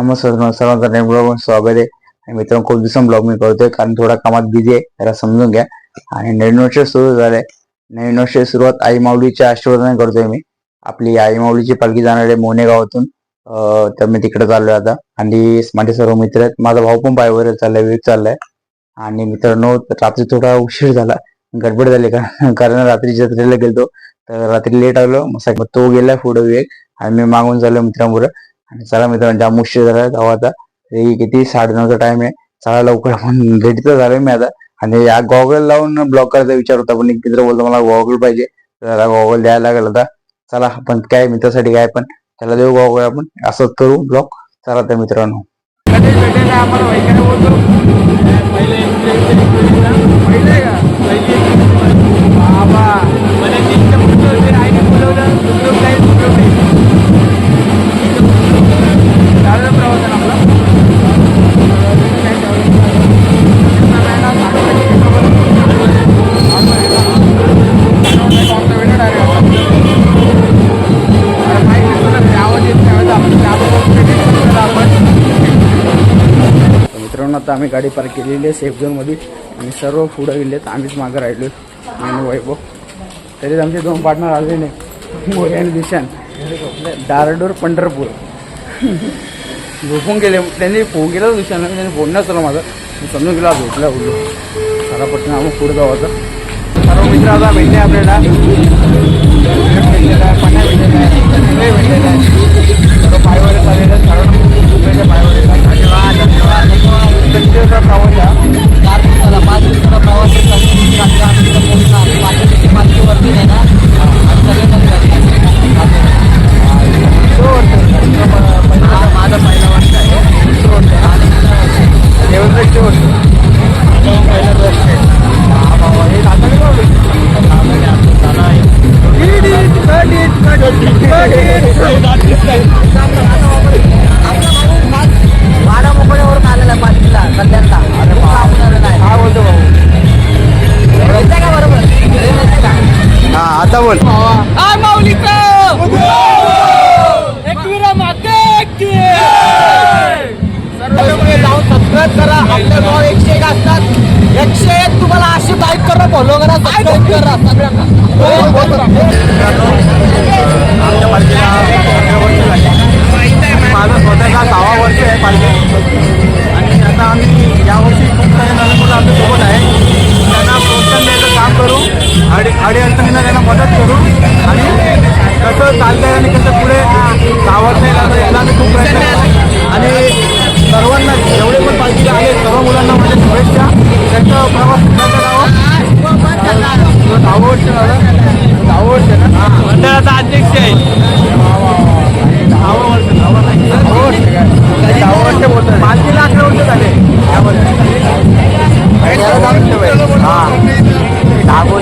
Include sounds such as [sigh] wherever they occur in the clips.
तर नमस्कार सर्वांचा ब्लॉग स्वागत आहे. आणि मित्रांनो खूप दिवसां ब्लॉग मी करतोय कारण थोडा कामात बिझी आहे जरा समजून घ्या. आणि नवीन वर्ष सुरू झालंय. नवीन वर्ष सुरुवात आई माऊलीच्या आशीर्वादाने करतोय मी. आपली आई माऊलीची पालखी जाणार आहे मोने गावातून तर मी तिकडे चाललोय आता. आणि माझे सर्व मित्र आहेत. माझा भाऊ पण पायवर चाललाय वेग चाललाय. आणि मित्रांनो रात्री थोडा उशीर झाला. गडबड झाली का कारण रात्री जत्रेला गेलतो. तर रात्री लेट आलो. मग तो गेलाय पुढे वेग आणि मी मागून चाललो मित्रांबरोबर. आणि चला मित्रांनो जाम उशीर झाला तेव्हा आता तरी किती साडेनऊचा टाइम आहे. चला लवकर आपण रेडी तर झालोय मी आता. आणि या गॉगल लावून ब्लॉक करायचा विचार होता पण एक मित्र बोलतो मला गॉगल पाहिजे. तर गॉगल द्यायला लागेल आता. चला आपण काय मित्रासाठी काय पण त्याला देऊ गॉगल आपण. असंच करू ब्लॉक चला तर मित्रांनो. कधीच आम्ही गाडी पार्क केलेली आहे सेफ झोनमध्ये आणि सर्व पुढे गेलेत आम्हीच मागं राहिलो आणि वैभव. तरीच आमचे दोन पार्टनर आले नाही. मोरे आणि दिशान. डारडोर पंढरपूर. झोपून गेले. त्यांनी फोन केला दिशानं त्यांनी फोन नाही चला माझा. मी समजून गेला भेटला बोललो. सारा पटना आम्ही पुढे जाऊ आता सर्व मित्र आता भेटले आपल्याला. हा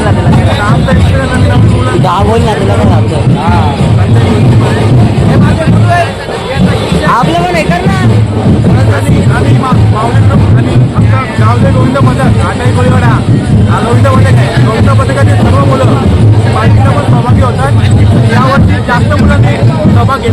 पण आपलं आपलं पण ऐकत ना आम्ही मा- गोविंद पथक आटाई कोळीवाडा हा गोविंद पथक आहे गोविंद पथकाचे सर्व मुलं पालखीला पण सहभागी होतात यावर्षी जास्त मुलांनी सहभाग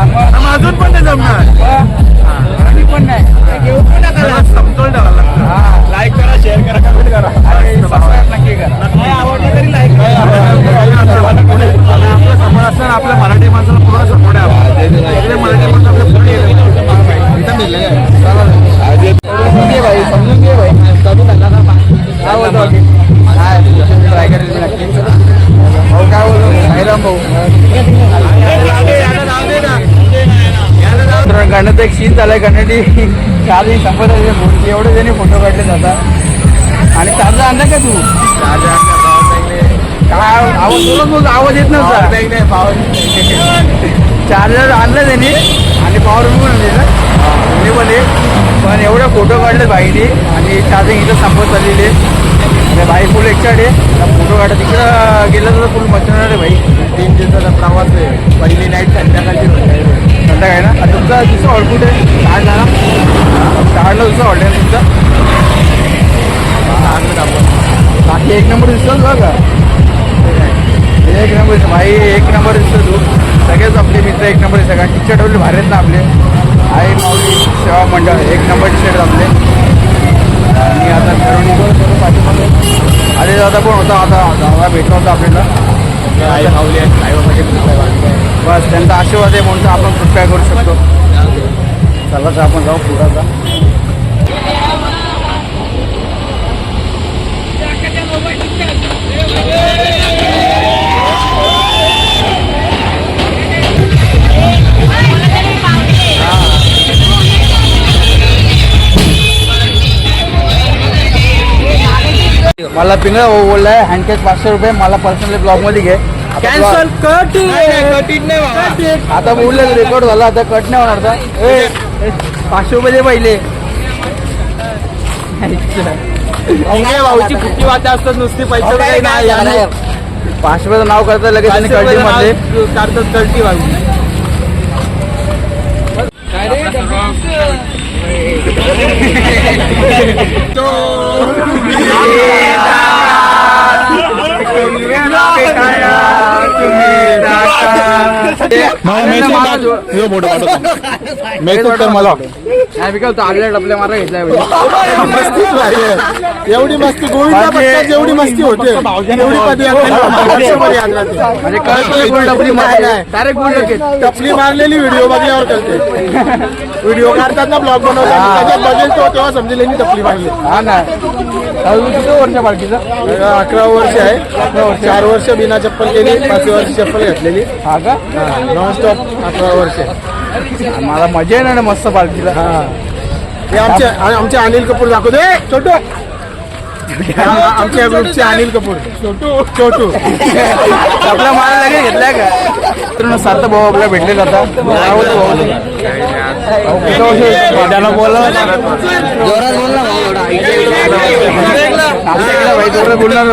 अजून पण नाही जमणार. आम्ही पण नाही. समतोल ठेवा लागतो. लाईक करा शेअर करा कमेंट करा. नक्की करा. नाही आवडलं तरी [laughs] लाईक करा झालाय कन्नडी. चार संपत आले फोन एवढे जणी फोटो काढले जातात. आणि चार्जर आणला का तू? काय आवाज बोलत आवाज येत नव्हता? चार्जर आणलं त्यांनी. आणि पॉवर पण आणले पण आहे. पण एवढे फोटो काढले बाईने आणि चार्जिंग इथं संपत चाललेली. आहे आणि बाई फुल एक्साइड आहे. फोटो काढा तिकडं गेलं तर फुल मचणार आहे बाई. तीन दिवसाचा प्रवास आहे. पहिली नाईट संध्याकाळची. होते संध्याकाळी ना. तुमचा दुसरं हॉल कुठे आहे? काय झाला? कार्डला दुसरं हॉल आहे तुमचा. बाकी एक नंबर दिसतो बघा एक नंबर दिसतो भाई एक नंबर दिसतो तू. सगळेच आपले मित्र एक नंबर दिसतात. कारण टीचर ठेवले भारी आहेत ना आपले. आई माऊली सेवा मंडळ एक नंबर टी शर्ट आपले. आणि आता ठरवून निघतो अरे दादा पण होता? आता दादा भेटला होता आपल्याला. आई माऊली आहे आई बाबाचे बस त्यांचा आशीर्वाद आहे म्हणून आपण खूप काय करू शकतो. चला तर आपण जाऊ पुढं मला पिंगळा भाऊ आहे. हँडकॅश पाचशे रुपये. मला पर्सनली ब्लॉगमध्ये घे. कॅन्सल कट कठीण नाही बाबा. आता बोललं रेकॉर्ड झाला आता कट नाही होणार आता. पाचशे रुपये दे पहिले. भाऊची कुठली वाटत असतात नुसती पैसे नाही. पाचशे रुपयाचं नाव करता लगेच त्यांनी पाचशे कळली रुपये मध्ये नाव [laughs] काढतात कळती भाऊ मला नाही बिकॉज आगल्या डबल्या मारा घेतलाय भारी आहे. एवढी मस्ती गोविंदा एवढी जेवढी मस्ती होते एवढी कधी वर्षभर म्हणजे कळतो कोण डबली मारली डायरेक्ट लगेच टपली मारलेली व्हिडिओ बघल्यावर कळते व्हिडिओ काढतात ना ब्लॉग बनवतात त्याच्यात बघेल तो तेव्हा समजेल यांनी टपली मारली हा ना किती वर्ष बालकीचा? अकरा वर्ष आहे. चार वर्ष बिना चप्पल केली पाच वर्ष चप्पल घातलेली. हा का? नॉन स्टॉप अकरा वर्ष. आहे. मला मजा येणार ना मस्त पालखीला हा. आमचे आमचे अनिल कपूर दाखवतो. ए छोटू! आम- आमच्या ग्रुपचे अनिल कपूर. छोटू. छोटू. आपला मला लगेच घेतलाय का? मित्रांनो सात भाऊ आपल्याला भेटले आता काय होतं भाऊ ते? भाऊ बोलला जोरात बोलला भाई जोरात बोलणार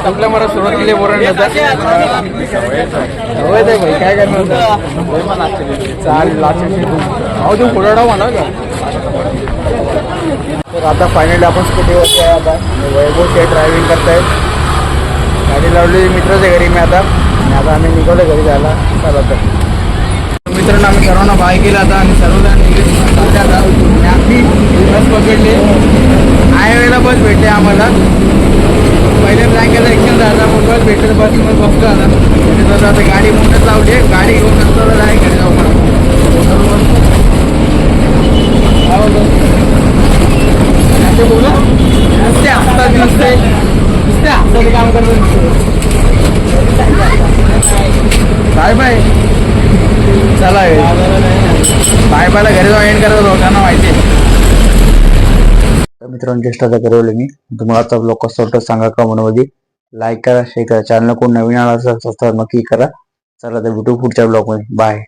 आता मला सुरुवात केली बोरण होय ते भाई काय करणार चाल लाच अहो तू पुढे म्हणा तर आता फायनली आपण स्कूटीवरती आहे आता वैभव ते ड्रायव्हिंग करतायत गाडी लावली मित्राच्या घरी मी आता आणि आता आम्ही निघालो घरी जायला. चला तर. मित्रांनो आम्ही सर्वांना बाय केलं आता आणि सर्वजण निघले आता. आम्ही बस पकडली. हायवेला बस भेटले आम्हाला. पहिले प्लॅन केला एकशे मग बस भेटले बस मग बघतो आता. आणि तसं आता गाडी मोठच लावली गाडी घेऊन नंतर जाय घरी जाऊ मला बोला नुसते हसतात नुसते नुसते हसतात काम करतात. Bye bye. चला बाय बायला घरी जाऊन एंड करत लोकांना माहिती मित्रांनो ज्येष्ठाचा आता मी. तुम्हाला आता लोक कसं वाटतं सांगा कमेंटमध्ये लाईक करा शेअर करा. चॅनल कोण नवीन आला असेल सबस्क्राईब नक्की करा. चला तर भेटू पुढच्या ब्लॉगमध्ये बाय